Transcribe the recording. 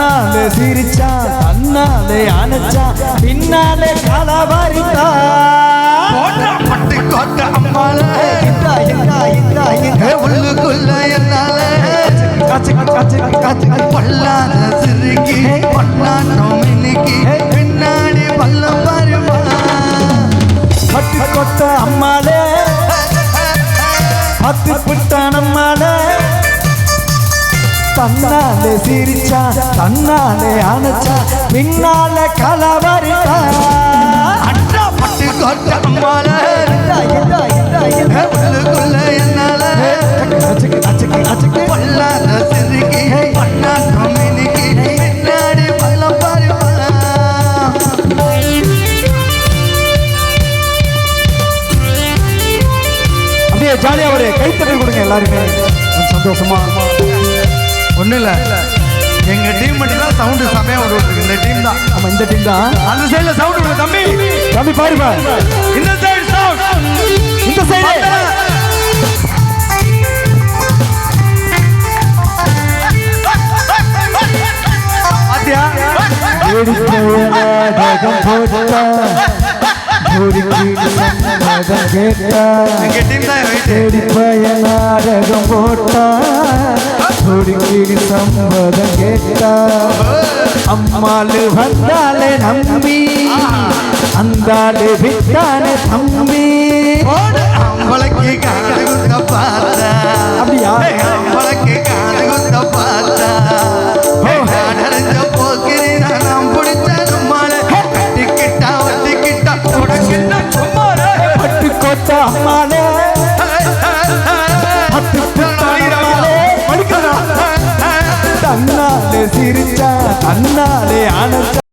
தன்னாலே சிரிச்சா தன்னாலே அணைச்சா பின்னாலே கலவரித்தா பட்டு கோட்டை அம்மால. உள்ளுக்குள்ள என்னால. பல்லாத சிறுகி பொன்னாட்டம் இன்னைக்கு பின்னாடி பல்லம் பாருமா பட்டு கொட்ட பத்து புட்டான் அம்மாளே தன்னாலே சிரிச்சா தன்னாலே அணைச்சா பின்னாலே கலவரித்தா அட்டா பட்டு கோட்டை அம்மால. இந்தா இந்தா இந்தா இந்தா ஏ உள்ளுக்குள்ள என்னால காச்சுக்கு காச்சுக்கு காச்சுக்கு பல்லாத சிறுகி பொன்னாட்டம் இன்னைக்கு பின்னாடி பல்லம் பாருமா அப்படியே ஜாலியா ஒரு கைத்தட்டல் கொடுங்க எல்லாருமே. சந்தோஷமா. ஒண்ணும் இல்ல. எங்க டீம் மட்டும் தான் சவுண்ட் செமையா விடுறது இந்த டீம் தான். நம்ம இந்த டீம் தான். அந்த சைடுல சவுண்ட் விடுங்க தம்பி. தம்பி பாருப்பா இந்த சைடு சவுண்ட் இந்த சைடு பாத்தியா? எங்க டீம் தான் ரைட் நாடகம் போட்டா துடுக்கிடி சம்மதம் கேட்டா அம்மாளு வந்தாலே நம்பி. அந்தாளு விட்டானே தம்பி. அம்பளைக்கு காது குத்த பார்த்தா. அப்படியா? அம்பளைக்கு காது குத்த பார்த்தா. பட்டு அம்மாளே. படிக்கிறா தன்னாலே சிரிச்சா தன்னாலே